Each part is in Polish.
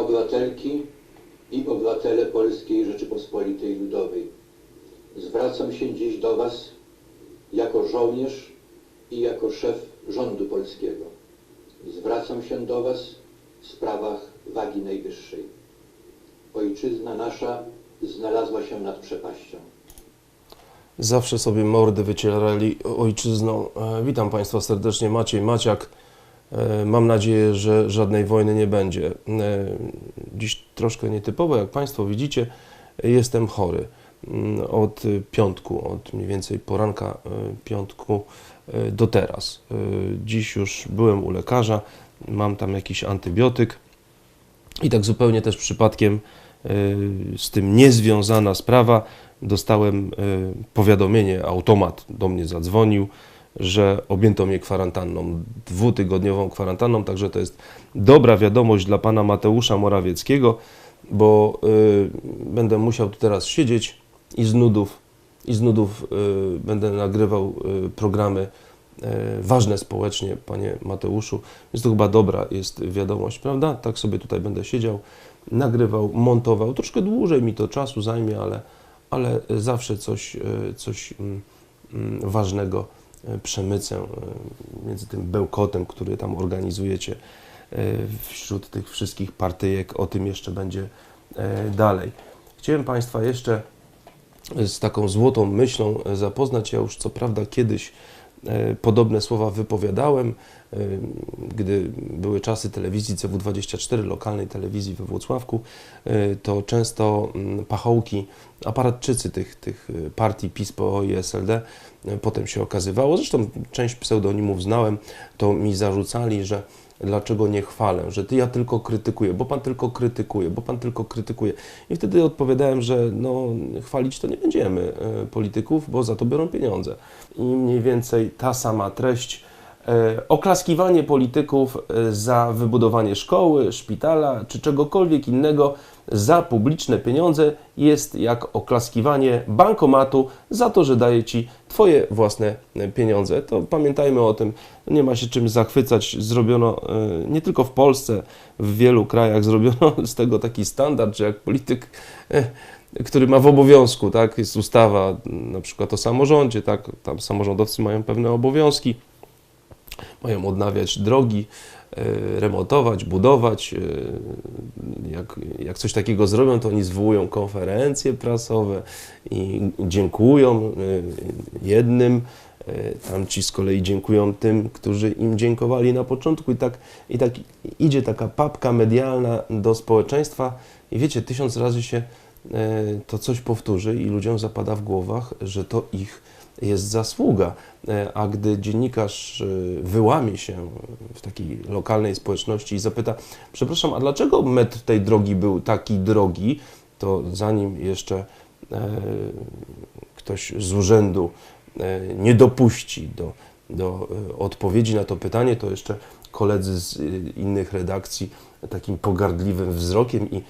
obywatelki i obywatele Polskiej Rzeczypospolitej Ludowej. Zwracam się dziś do Was jako żołnierz i jako szef rządu polskiego. Zwracam się do Was w sprawach wagi najwyższej. Ojczyzna nasza znalazła się nad przepaścią. Zawsze sobie mordy wycierali ojczyzną. E, Witam Państwa serdecznie, Maciej Maciak. E, Mam nadzieję, że żadnej wojny nie będzie. E, Dziś troszkę nietypowo, jak Państwo widzicie, jestem chory. Mm, Od piątku, od mniej więcej poranka e, piątku do teraz. Dziś już byłem u lekarza, mam tam jakiś antybiotyk. I tak zupełnie też przypadkiem z tym niezwiązana sprawa, dostałem powiadomienie, automat do mnie zadzwonił, że objęto mnie kwarantanną, dwutygodniową kwarantanną, także to jest dobra wiadomość dla pana Mateusza Morawieckiego, bo y, będę musiał tu teraz siedzieć i z nudów, i z nudów y, będę nagrywał y, programy e, ważne społecznie, panie Mateuszu. Więc to chyba dobra jest wiadomość, prawda? Tak sobie tutaj będę siedział, nagrywał, montował. Troszkę dłużej mi to czasu zajmie, ale, ale zawsze coś, e, coś mm, mm, ważnego przemycę e, między tym bełkotem, który tam organizujecie e, wśród tych wszystkich partyjek. O tym jeszcze będzie e, dalej. Chciałem Państwa jeszcze z taką złotą myślą e, zapoznać. Ja już co prawda kiedyś e, podobne słowa wypowiadałem, e, gdy były czasy telewizji CW24, lokalnej telewizji we Włocławku, e, to często mm, pachołki, aparatczycy tych, tych e, partii PiS, PO i SLD, e, potem się okazywało, zresztą część pseudonimów znałem, to mi zarzucali, że dlaczego nie chwalę, że ty ja tylko krytykuję, bo pan tylko krytykuje, bo pan tylko krytykuje. I wtedy odpowiadałem, że no, chwalić to nie będziemy e, polityków, bo za to biorą pieniądze. I mniej więcej ta sama treść. E, Oklaskiwanie polityków e, za wybudowanie szkoły, szpitala czy czegokolwiek innego za publiczne pieniądze jest jak oklaskiwanie bankomatu za to, że daje ci Twoje własne e, pieniądze. To pamiętajmy o tym, nie ma się czym zachwycać. Zrobiono e, nie tylko w Polsce, w wielu krajach zrobiono z tego taki standard, że jak polityk, e, który ma w obowiązku, tak, jest ustawa na przykład o samorządzie, tak, tam samorządowcy mają pewne obowiązki, mają odnawiać drogi, remontować, budować. e, Jak, jak coś takiego zrobią, to oni zwołują konferencje prasowe i dziękują e, jednym, e, tam ci z kolei dziękują tym, którzy im dziękowali na początku i tak, i tak idzie taka papka medialna do społeczeństwa i wiecie, tysiąc razy się to coś powtórzy i ludziom zapada w głowach, że to ich jest zasługa. E, A gdy dziennikarz e, wyłamie się w takiej lokalnej społeczności i zapyta, przepraszam, a dlaczego metr tej drogi był taki drogi, to zanim jeszcze e, ktoś z urzędu e, nie dopuści do, do e, odpowiedzi na to pytanie, to jeszcze koledzy z e, innych redakcji takim pogardliwym wzrokiem i e,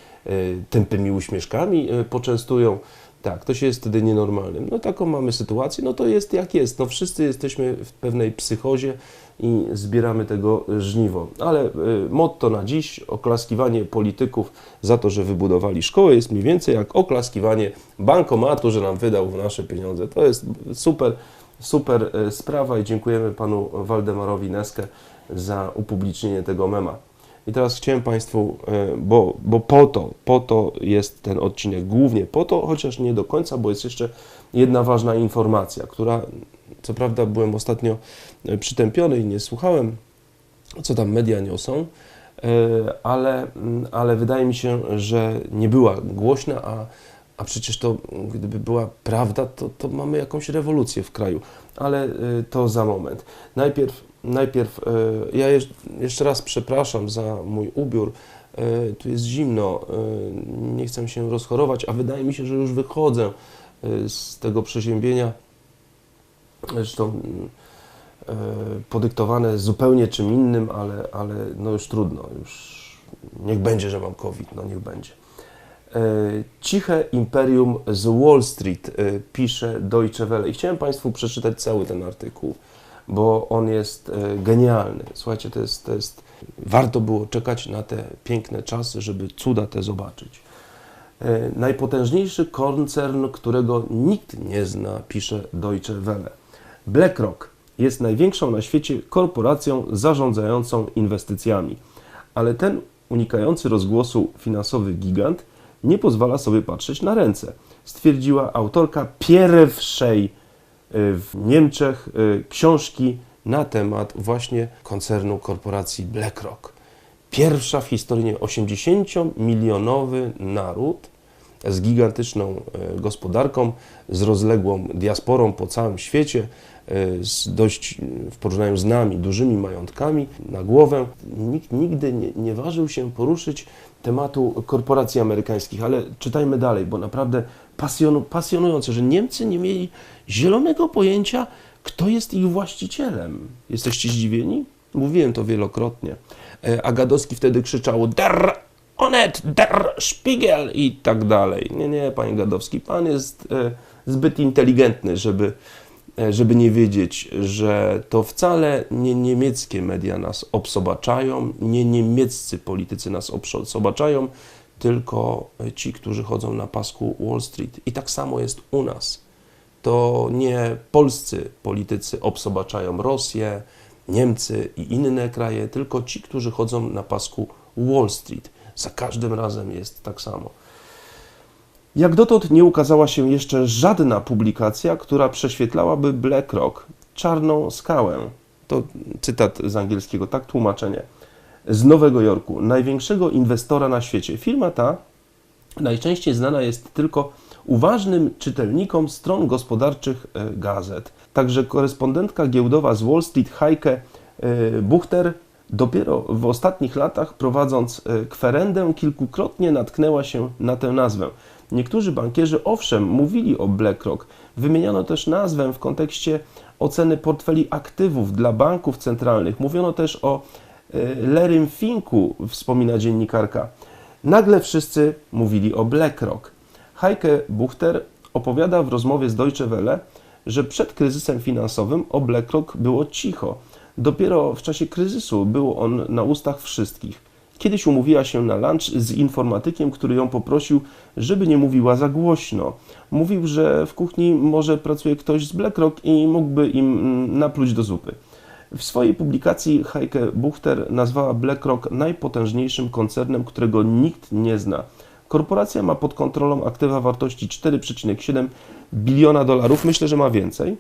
tępymi uśmieszkami e, poczęstują. Tak, to się jest wtedy nienormalnym. No taką mamy sytuację, no to jest jak jest. No wszyscy jesteśmy w pewnej psychozie i zbieramy tego żniwo. Ale y, motto na dziś, oklaskiwanie polityków za to, że wybudowali szkołę jest mniej więcej jak oklaskiwanie bankomatu, że nam wydał nasze pieniądze. To jest super, super y, sprawa i dziękujemy panu Waldemarowi Neskę za upublicznienie tego mema. I teraz chciałem Państwu, e, bo, bo po to, po to jest ten odcinek, głównie po to, chociaż nie do końca, bo jest jeszcze jedna ważna informacja, która, co prawda byłem ostatnio e, przytępiony i nie słuchałem, co tam media niosą, e, ale, ale wydaje mi się, że nie była głośna, a, a przecież to, gdyby była prawda, to, to mamy jakąś rewolucję w kraju, ale e, to za moment. Najpierw Najpierw e, ja jeszcze raz przepraszam za mój ubiór. E, Tu jest zimno, nie chcę się rozchorować, a wydaje mi się, że już wychodzę z tego przeziębienia. Zresztą podyktowane zupełnie czym innym, ale, ale no już trudno, już niech będzie, że mam COVID, no niech będzie. E, Ciche imperium z Wall Street, e, pisze Deutsche Welle. I chciałem Państwu przeczytać cały ten artykuł bo on jest e, genialny. Słuchajcie, to jest, to jest. Warto było czekać na te piękne czasy, żeby cuda te zobaczyć. Najpotężniejszy koncern, którego nikt nie zna, pisze Deutsche Welle. BlackRock jest największą na świecie korporacją zarządzającą inwestycjami, ale ten unikający rozgłosu finansowy gigant nie pozwala sobie patrzeć na ręce, stwierdziła autorka pierwszej y, w Niemczech y, książki na temat właśnie koncernu korporacji BlackRock. Pierwsza w historii nie, 80-milionowy naród z gigantyczną e, gospodarką, z rozległą diasporą po całym świecie, e, z dość, w porównaniu z nami, dużymi majątkami na głowę. Nikt nigdy nie, nie ważył się poruszyć tematu korporacji amerykańskich, ale czytajmy dalej, bo naprawdę pasjon, pasjonujące, że Niemcy nie mieli zielonego pojęcia, kto jest ich właścicielem. Jesteście zdziwieni? Mówiłem to wielokrotnie. E, A Gadowski wtedy krzyczał Der Onet, Der Spiegel i tak dalej. Nie, nie, panie Gadowski, pan jest e, zbyt inteligentny, żeby, e, żeby nie wiedzieć, że to wcale nie niemieckie media nas obsobaczają, nie niemieccy politycy nas obsobaczają, tylko ci, którzy chodzą na pasku Wall Street. I tak samo jest u nas. To nie polscy politycy obsobaczają Rosję, Niemcy i inne kraje, tylko ci, którzy chodzą na pasku Wall Street. Za każdym razem jest tak samo. Jak dotąd nie ukazała się jeszcze żadna publikacja, która prześwietlałaby BlackRock, czarną skałę. To cytat z angielskiego, tak tłumaczenie. Z Nowego Jorku, największego inwestora na świecie. Firma ta najczęściej znana jest tylko uważnym czytelnikom stron gospodarczych e, gazet. Także korespondentka giełdowa z Wall Street, Heike e, Buchter, dopiero w ostatnich latach prowadząc e, kwerendę, kilkukrotnie natknęła się na tę nazwę. Niektórzy bankierzy owszem mówili o BlackRock, wymieniano też nazwę w kontekście oceny portfeli aktywów dla banków centralnych. Mówiono też o e, Larrym Finku, wspomina dziennikarka. Nagle wszyscy mówili o BlackRock. Heike Buchter opowiada w rozmowie z Deutsche Welle, że przed kryzysem finansowym o BlackRock było cicho. Dopiero w czasie kryzysu był on na ustach wszystkich. Kiedyś umówiła się na lunch z informatykiem, który ją poprosił, żeby nie mówiła za głośno. Mówił, że w kuchni może pracuje ktoś z BlackRock i mógłby im mm, napluć do zupy. W swojej publikacji Heike Buchter nazwała BlackRock najpotężniejszym koncernem, którego nikt nie zna. Korporacja ma pod kontrolą aktywa wartości 4,7 biliona dolarów. Myślę, że ma więcej.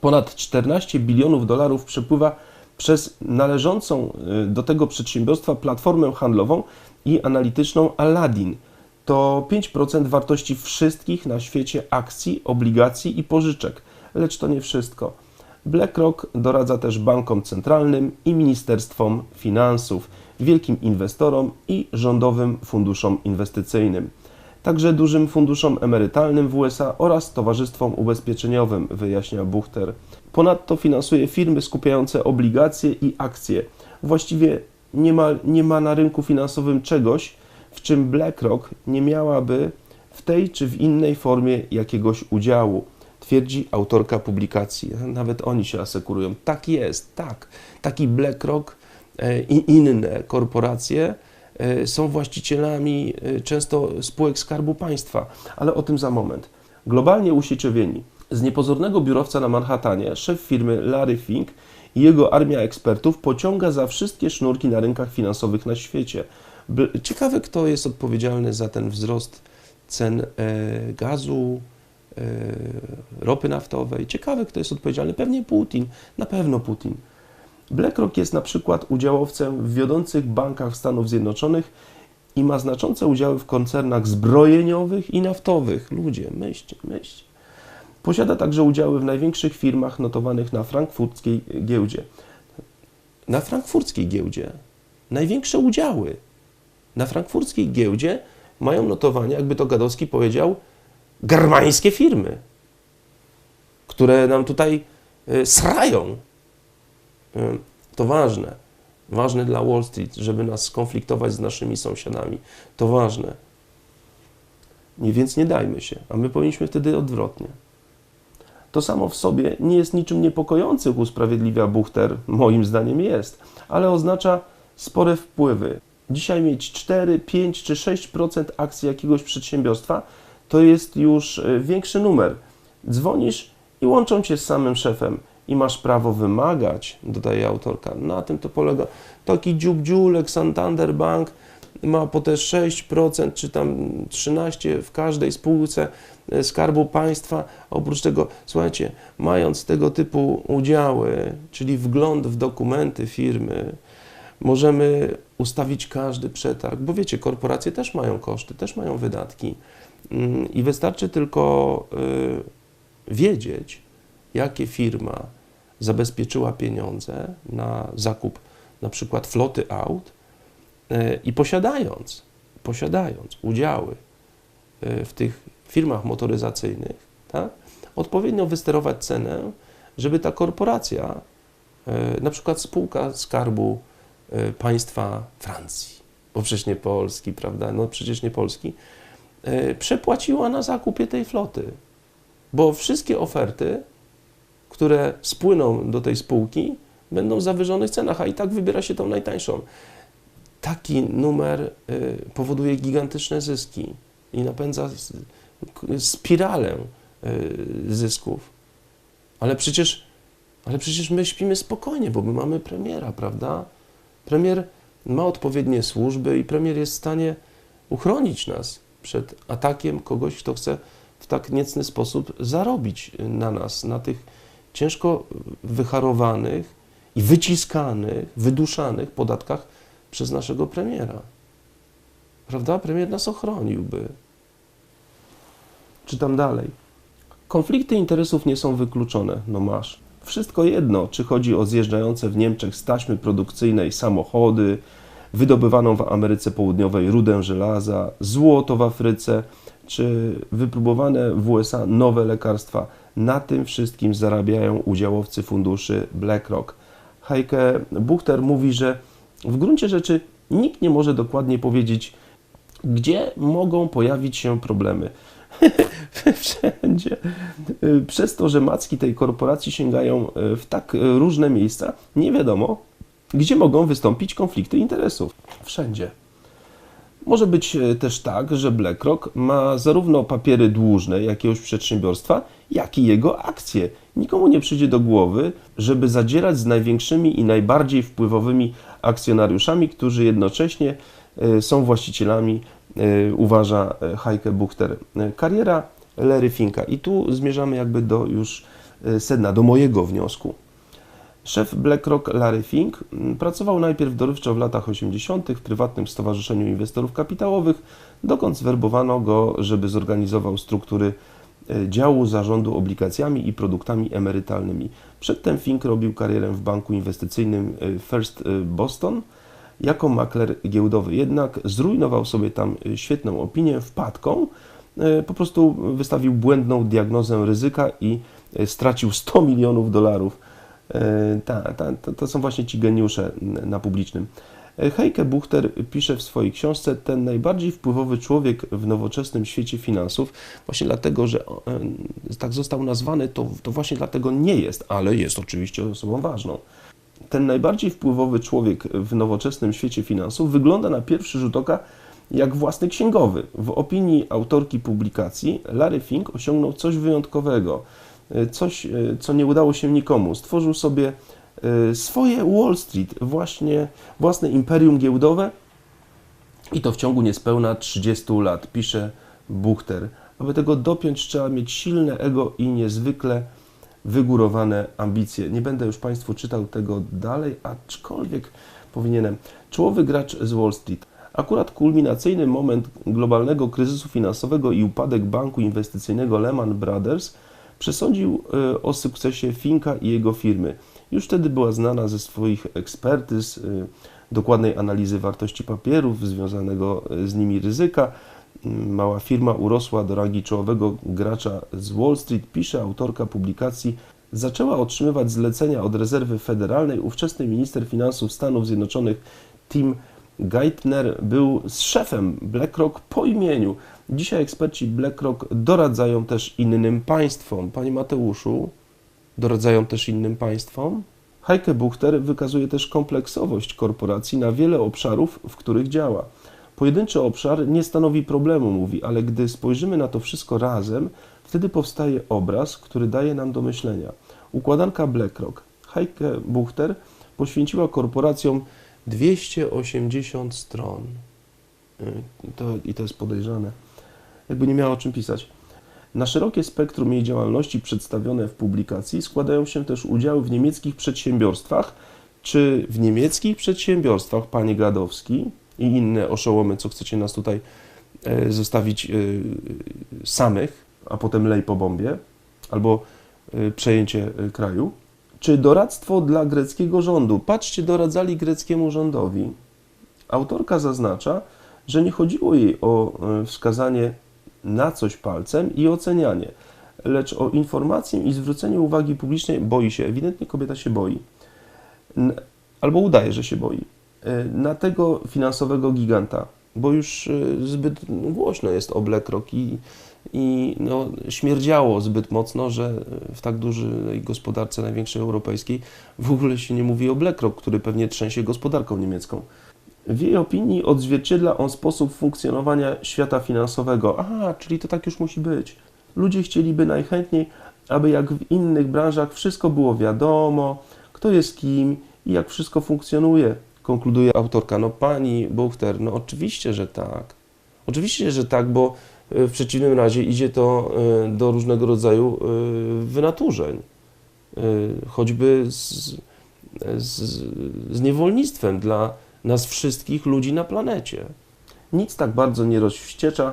Ponad 14 bilionów dolarów przepływa przez należącą y, do tego przedsiębiorstwa platformę handlową i analityczną Aladdin. To 5% wartości wszystkich na świecie akcji, obligacji i pożyczek. Lecz to nie wszystko. BlackRock doradza też bankom centralnym i ministerstwom finansów, wielkim inwestorom i rządowym funduszom inwestycyjnym. Także dużym funduszom emerytalnym w USA oraz towarzystwom ubezpieczeniowym, wyjaśnia Buchter. Ponadto finansuje firmy skupiające obligacje i akcje. Właściwie nie ma, nie ma na rynku finansowym czegoś, w czym BlackRock nie miałaby w tej czy w innej formie jakiegoś udziału, twierdzi autorka publikacji. Nawet oni się asekurują. Tak jest, tak. Taki BlackRock e, i inne korporacje są właścicielami e, często spółek Skarbu Państwa, ale o tym za moment. Globalnie usieciowieni. Z niepozornego biurowca na Manhattanie szef firmy Larry Fink i jego armia ekspertów pociąga za wszystkie sznurki na rynkach finansowych na świecie. Ciekawe, kto jest odpowiedzialny za ten wzrost cen e, gazu, e, ropy naftowej. Ciekawe, kto jest odpowiedzialny. Pewnie Putin, na pewno Putin. BlackRock jest na przykład udziałowcem w wiodących bankach Stanów Zjednoczonych i ma znaczące udziały w koncernach zbrojeniowych i naftowych. Ludzie, myślcie, myślcie. Posiada także udziały w największych firmach notowanych na frankfurckiej giełdzie. Na frankfurckiej giełdzie największe udziały na frankfurckiej giełdzie mają notowanie, jakby to Gadowski powiedział, germańskie firmy, które nam tutaj y, srają. Y, To ważne. Ważne dla Wall Street, żeby nas skonfliktować z naszymi sąsiadami. To ważne. Nie, więc nie dajmy się, a my powinniśmy wtedy odwrotnie. To samo w sobie nie jest niczym niepokojącym, usprawiedliwia Buchter, moim zdaniem jest, ale oznacza spore wpływy. Dzisiaj mieć 4, 5 czy 6% akcji jakiegoś przedsiębiorstwa to jest już y, większy numer. Dzwonisz i łączą cię z samym szefem i masz prawo wymagać, dodaje autorka. Na tym to polega. Taki dziubdziulek Santander Bank ma po te 6% czy tam 13% w każdej spółce e, Skarbu Państwa. Oprócz tego, słuchajcie, mając tego typu udziały, czyli wgląd w dokumenty firmy, możemy ustawić każdy przetarg, bo wiecie, korporacje też mają koszty, też mają wydatki Mm, i wystarczy tylko y, wiedzieć, jakie firma zabezpieczyła pieniądze na zakup na przykład floty aut y, i posiadając, posiadając udziały y, w tych firmach motoryzacyjnych, tak, odpowiednio wysterować cenę, żeby ta korporacja, na przykład spółka skarbu państwa Francji, bo przecież nie Polski, prawda? No przecież nie Polski, przepłaciła na zakupie tej floty, bo wszystkie oferty, które spłyną do tej spółki, będą w zawyżonych cenach, a i tak wybiera się tą najtańszą. Taki numer powoduje gigantyczne zyski i napędza spiralę zysków. Ale przecież, ale przecież my śpimy spokojnie, bo my mamy premiera, prawda? Premier ma odpowiednie służby i premier jest w stanie uchronić nas przed atakiem kogoś, kto chce w tak niecny sposób zarobić na nas, na tych ciężko wyharowanych i wyciskanych, wyduszanych podatkach przez naszego premiera. Prawda? Premier nas ochroniłby. Czytam dalej. Konflikty interesów nie są wykluczone. No masz. Wszystko jedno, czy chodzi o zjeżdżające w Niemczech z taśmy produkcyjnej samochody, wydobywaną w Ameryce Południowej rudę żelaza, złoto w Afryce, czy wypróbowane w USA nowe lekarstwa. Na tym wszystkim zarabiają udziałowcy funduszy BlackRock. Heike Buchter mówi, że w gruncie rzeczy nikt nie może dokładnie powiedzieć, gdzie mogą pojawić się problemy. Wszędzie. Przez to, że macki tej korporacji sięgają w tak różne miejsca, nie wiadomo, gdzie mogą wystąpić konflikty interesów. Wszędzie. Może być e, też tak, że BlackRock ma zarówno papiery dłużne jakiegoś przedsiębiorstwa, jak i jego akcje. Nikomu nie przyjdzie do głowy, żeby zadzierać z największymi i najbardziej wpływowymi akcjonariuszami, którzy jednocześnie e, są właścicielami, e, uważa Heike Buchter. Kariera Larry Finka. I tu zmierzamy jakby do już sedna, do mojego wniosku. Szef BlackRock Larry Fink pracował najpierw dorywczo w latach 80. w prywatnym Stowarzyszeniu Inwestorów Kapitałowych, dokąd zwerbowano go, żeby zorganizował struktury e, działu zarządu obligacjami i produktami emerytalnymi. Przedtem Fink robił karierę w banku inwestycyjnym e, First e, Boston jako makler giełdowy. Jednak zrujnował sobie tam świetną opinię wpadką, po prostu wystawił błędną diagnozę ryzyka i stracił 100 milionów dolarów E, ta, ta, to są właśnie ci geniusze na publicznym. Heike Buchter pisze w swojej książce ten najbardziej wpływowy człowiek w nowoczesnym świecie finansów, właśnie dlatego, że e, tak został nazwany, to, to właśnie dlatego nie jest, ale jest oczywiście osobą ważną. Ten najbardziej wpływowy człowiek w nowoczesnym świecie finansów wygląda na pierwszy rzut oka jak własny księgowy. W opinii autorki publikacji Larry Fink osiągnął coś wyjątkowego – E, coś, e, co nie udało się nikomu. Stworzył sobie swoje Wall Street, właśnie własne imperium giełdowe i to w ciągu niespełna 30 lat, pisze Buchter. Aby tego dopiąć, trzeba mieć silne ego i niezwykle wygórowane ambicje. Nie będę już Państwu czytał tego dalej, aczkolwiek powinienem. Czołowy gracz z Wall Street. Akurat kulminacyjny moment globalnego kryzysu finansowego i upadek banku inwestycyjnego Lehman Brothers – przesądził e, o sukcesie Finka i jego firmy. Już wtedy była znana ze swoich ekspertyz, e, dokładnej analizy wartości papierów, związanego e, z nimi ryzyka. Mm, mała firma urosła do rangi czołowego gracza z Wall Street, pisze autorka publikacji. Zaczęła otrzymywać zlecenia od rezerwy federalnej ówczesny minister finansów Stanów Zjednoczonych Tim Geithner był z szefem BlackRock po imieniu. Dzisiaj eksperci BlackRock doradzają też innym państwom. Panie Mateuszu, doradzają też innym państwom? Heike Buchter wykazuje też kompleksowość korporacji na wiele obszarów, w których działa. Pojedynczy obszar nie stanowi problemu, mówi, ale gdy spojrzymy na to wszystko razem, wtedy powstaje obraz, który daje nam do myślenia. Układanka BlackRock. Heike Buchter poświęciła korporacjom 280 stron. Y, To, I to jest podejrzane. Jakby nie miała o czym pisać. Na szerokie spektrum jej działalności przedstawione w publikacji składają się też udziały w niemieckich przedsiębiorstwach, czy w niemieckich przedsiębiorstwach, panie Gadowski i inne oszołomy, co chcecie nas tutaj e, zostawić e, samych, a potem lej po bombie, albo e, przejęcie kraju, czy doradztwo dla greckiego rządu. Patrzcie, doradzali greckiemu rządowi. Autorka zaznacza, że nie chodziło jej o wskazanie na coś palcem i ocenianie, lecz o informację i zwrócenie uwagi publicznej. Boi się, ewidentnie kobieta się boi, albo udaje, że się boi, e, na tego finansowego giganta, bo już e, zbyt głośno jest o BlackRock i, i no, śmierdziało zbyt mocno, że w tak dużej gospodarce największej europejskiej w ogóle się nie mówi o BlackRock, który pewnie trzęsie gospodarką niemiecką. W jej opinii odzwierciedla on sposób funkcjonowania świata finansowego. Aha, czyli to tak już musi być. Ludzie chcieliby najchętniej, aby jak w innych branżach wszystko było wiadomo, kto jest kim i jak wszystko funkcjonuje. Konkluduje autorka. No pani Buchter, no oczywiście, że tak. Oczywiście, że tak, bo y, w przeciwnym razie idzie to y, do różnego rodzaju y, wynaturzeń. Choćby z, z, z niewolnictwem dla nas wszystkich ludzi na planecie. Nic tak bardzo nie rozwściecza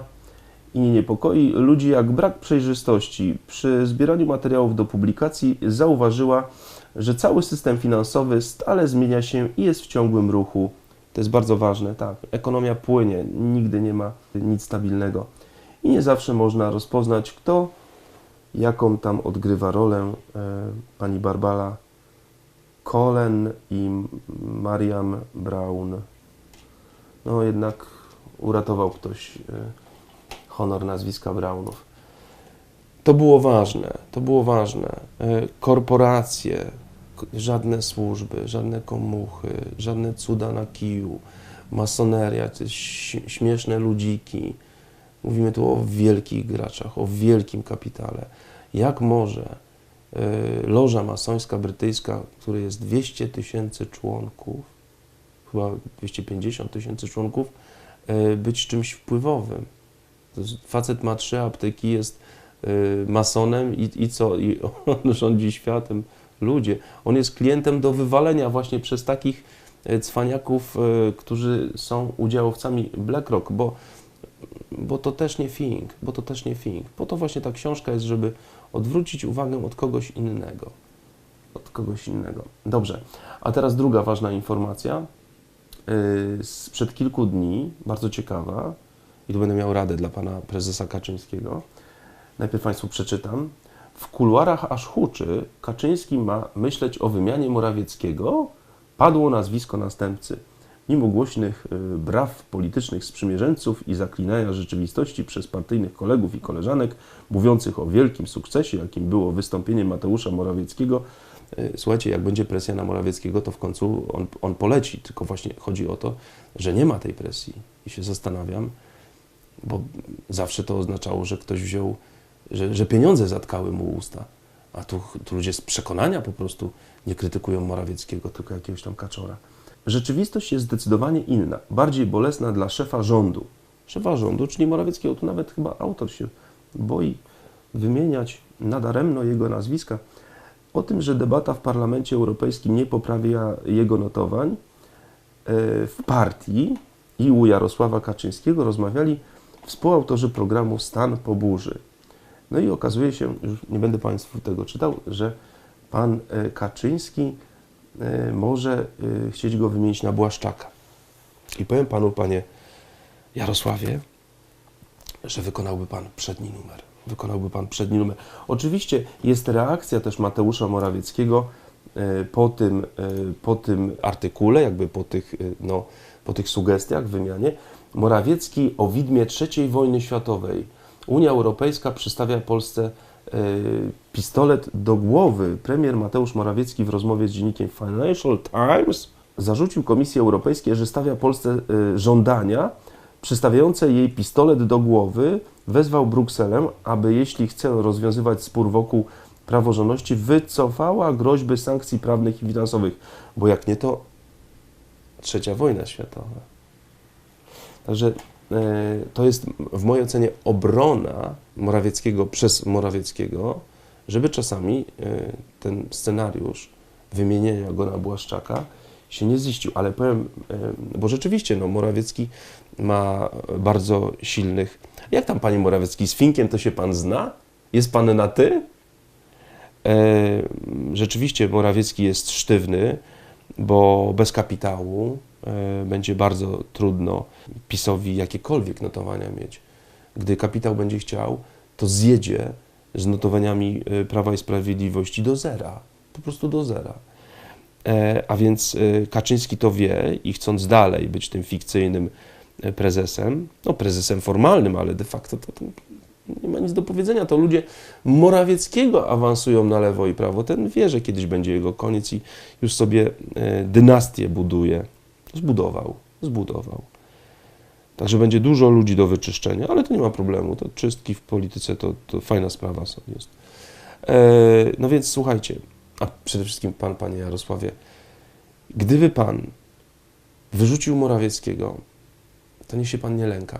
i nie niepokoi ludzi jak brak przejrzystości. Przy zbieraniu materiałów do publikacji zauważyła, że cały system finansowy stale zmienia się i jest w ciągłym ruchu. To jest bardzo ważne, tak. Ekonomia płynie, nigdy nie ma nic stabilnego. I nie zawsze można rozpoznać, kto jaką tam odgrywa rolę e, pani Barbara Colen i Mariam Brown. No jednak uratował ktoś e, honor nazwiska Brownów. To było ważne, to było ważne. E, Korporacje, żadne służby, żadne komuchy, żadne cuda na kiju, masoneria, te śmieszne ludziki. Mówimy tu o wielkich graczach, o wielkim kapitale. Jak może loża masońska brytyjska, której jest 200 tysięcy członków, chyba 250 tysięcy członków, e, być czymś wpływowym? Facet ma trzy apteki, jest e, masonem i, i co? I on rządzi światem. Ludzie. On jest klientem do wywalenia właśnie przez takich cwaniaków, którzy są udziałowcami BlackRock, bo, bo to też nie Fink, bo to też nie Fink. Po to właśnie ta książka jest, żeby odwrócić uwagę od kogoś innego. Od kogoś innego. Dobrze. A teraz druga ważna informacja. Yy, Sprzed kilku dni, bardzo ciekawa, i tu będę miał radę dla pana prezesa Kaczyńskiego. Najpierw Państwu przeczytam. W kuluarach aż huczy, Kaczyński ma myśleć o wymianie Morawieckiego. Padło nazwisko następcy. Mimo głośnych y, braw politycznych sprzymierzeńców i zaklinania rzeczywistości przez partyjnych kolegów i koleżanek, mówiących o wielkim sukcesie, jakim było wystąpienie Mateusza Morawieckiego, y, słuchajcie, jak będzie presja na Morawieckiego, to w końcu on, on poleci. Tylko właśnie chodzi o to, że nie ma tej presji. I się zastanawiam, bo zawsze to oznaczało, że ktoś wziął, że, że pieniądze zatkały mu usta. A tu, tu ludzie z przekonania po prostu nie krytykują Morawieckiego, tylko jakiegoś tam kaczora. Rzeczywistość jest zdecydowanie inna, bardziej bolesna dla szefa rządu. Szefa rządu, czyli Morawieckiego, tu nawet chyba autor się boi wymieniać nadaremno jego nazwiska. O tym, że debata w Parlamencie Europejskim nie poprawia jego notowań, e, w partii i u Jarosława Kaczyńskiego rozmawiali współautorzy programu Stan po burzy. No i okazuje się, już nie będę Państwu tego czytał, że pan e, Kaczyński może e, chcieć go wymienić na Błaszczaka. I powiem Panu, Panie Jarosławie, że wykonałby Pan przedni numer. Wykonałby Pan przedni numer. Oczywiście jest reakcja też Mateusza Morawieckiego e, po tym, e, po tym artykule, jakby po tych, e, no, po tych sugestiach wymianie, Morawiecki o widmie III wojny światowej. Unia Europejska przystawia Polsce e, pistolet do głowy. Premier Mateusz Morawiecki w rozmowie z dziennikiem Financial Times zarzucił Komisji Europejskiej, że stawia Polsce e, żądania przystawiające jej pistolet do głowy. Wezwał Brukselę, aby jeśli chce rozwiązywać spór wokół praworządności, wycofała groźby sankcji prawnych i finansowych, bo jak nie to trzecia wojna światowa. Także to jest w mojej ocenie obrona Morawieckiego przez Morawieckiego, żeby czasami e, ten scenariusz wymienienia go na Błaszczaka się nie ziścił. Ale powiem, e, bo rzeczywiście no, Morawiecki ma bardzo silnych. Jak tam panie Morawiecki, z Finkiem to się pan zna? Jest pan na ty? E, rzeczywiście Morawiecki jest sztywny, bo bez kapitału e, będzie bardzo trudno PiSowi jakiekolwiek notowania mieć. Gdy kapitał będzie chciał, to zjedzie z notowaniami e, Prawa i Sprawiedliwości do zera. Po prostu do zera. E, A więc e, Kaczyński to wie i chcąc dalej być tym fikcyjnym e, prezesem, no prezesem formalnym, ale de facto to, to nie ma nic do powiedzenia. To ludzie Morawieckiego awansują na lewo i prawo. Ten wie, że kiedyś będzie jego koniec i już sobie e, dynastię buduje. Zbudował, zbudował. Także będzie dużo ludzi do wyczyszczenia, ale to nie ma problemu. To czystki w polityce to, to fajna sprawa sobie jest. E, no więc słuchajcie, a przede wszystkim pan, panie Jarosławie, gdyby pan wyrzucił Morawieckiego, to niech się pan nie lęka.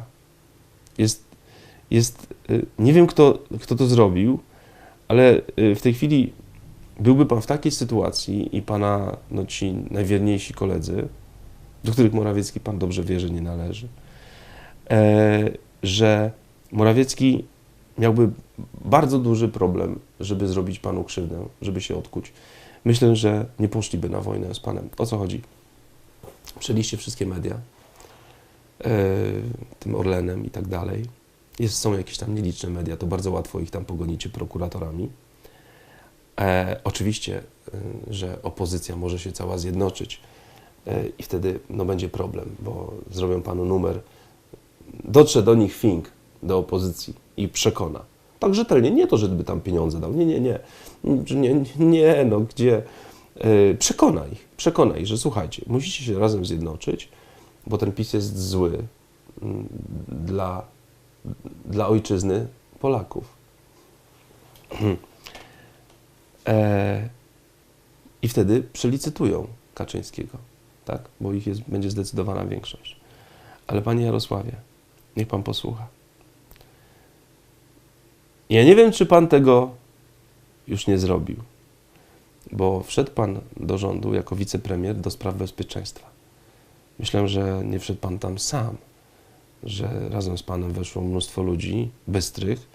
Jest, jest y, nie wiem kto, kto to zrobił, ale y, w tej chwili byłby pan w takiej sytuacji i pana no, ci najwierniejsi koledzy, do których Morawiecki pan dobrze wie, że nie należy, e, że Morawiecki miałby bardzo duży problem, żeby zrobić panu krzywdę, żeby się odkuć. Myślę, że nie poszliby na wojnę z panem. O co chodzi? Przeliście wszystkie media, e, tym Orlenem i tak dalej. Jest, są jakieś tam nieliczne media, to bardzo łatwo ich tam pogonicie prokuratorami. E, oczywiście, e, że opozycja może się cała zjednoczyć i wtedy no, będzie problem, bo zrobią panu numer. Dotrze do nich Fink, do opozycji i przekona. Tak rzetelnie, nie to, żeby tam pieniądze dał. Nie, nie, nie. Nie, nie no gdzie. E, Przekona ich, przekona ich, że słuchajcie, musicie się razem zjednoczyć, bo ten PiS jest zły mm, dla, dla ojczyzny Polaków. E, I wtedy przelicytują Kaczyńskiego, tak? Bo ich jest, będzie zdecydowana większość. Ale panie Jarosławie, niech pan posłucha. Ja nie wiem, czy pan tego już nie zrobił, bo wszedł pan do rządu jako wicepremier do spraw bezpieczeństwa. Myślę, że nie wszedł pan tam sam, że razem z panem weszło mnóstwo ludzi bystrych,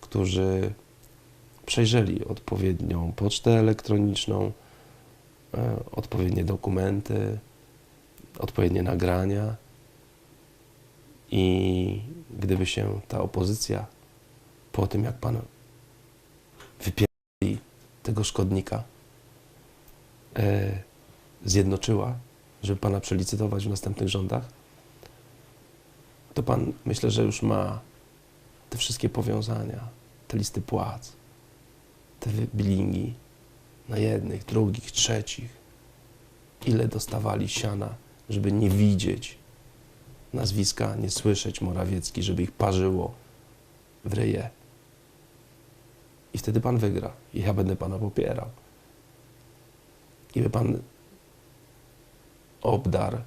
którzy przejrzeli odpowiednią pocztę elektroniczną, odpowiednie dokumenty, odpowiednie nagrania. I gdyby się ta opozycja po tym, jak pan wypierdoli tego szkodnika, e, zjednoczyła, żeby pana przelicytować w następnych rządach, to pan myślę, że już ma te wszystkie powiązania, te listy płac, te bilingi na jednych, drugich, trzecich. Ile dostawali siana, żeby nie widzieć nazwiska, nie słyszeć Morawiecki, żeby ich parzyło w ryje. I wtedy pan wygra. I ja będę pana popierał. I by pan obdarł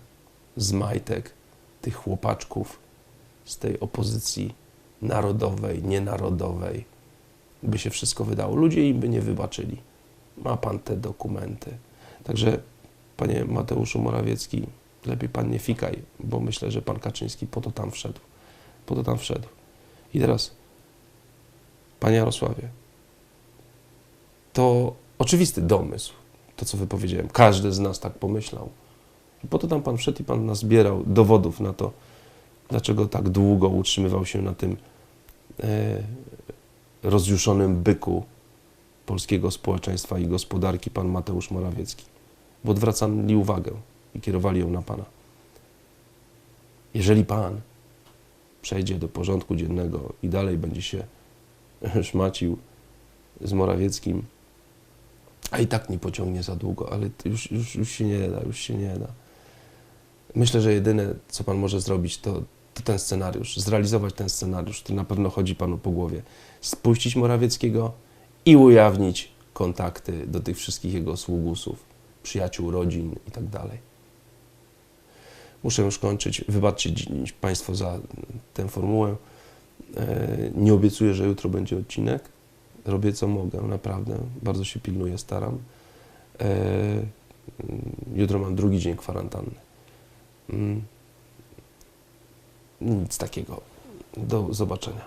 z majtek tych chłopaczków z tej opozycji narodowej, nienarodowej, by się wszystko wydało. Ludzie im by nie wybaczyli. Ma pan te dokumenty. Także, panie Mateuszu Morawiecki, lepiej pan nie fikaj, bo myślę, że pan Kaczyński po to tam wszedł. Po to tam wszedł. I teraz, panie Jarosławie, to oczywisty domysł, to co wypowiedziałem. Każdy z nas tak pomyślał. Po to tam pan wszedł i pan nazbierał dowodów na to, dlaczego tak długo utrzymywał się na tym e, rozjuszonym byku polskiego społeczeństwa i gospodarki pan Mateusz Morawiecki, bo odwracali uwagę i kierowali ją na pana. Jeżeli pan przejdzie do porządku dziennego i dalej będzie się szmacił z Morawieckim, a i tak nie pociągnie za długo, ale już, już, już się nie da, już się nie da. Myślę, że jedyne, co pan może zrobić, to, to ten scenariusz, zrealizować ten scenariusz, który na pewno chodzi panu po głowie. Spuścić Morawieckiego i ujawnić kontakty do tych wszystkich jego sługusów, przyjaciół, rodzin i tak. Muszę już kończyć. Wybaczcie Państwo za tę formułę. E, Nie obiecuję, że jutro będzie odcinek. Robię co mogę, naprawdę. Bardzo się pilnuję, staram. E, mm, Jutro mam drugi dzień kwarantanny. Mm, Nic takiego. Do zobaczenia.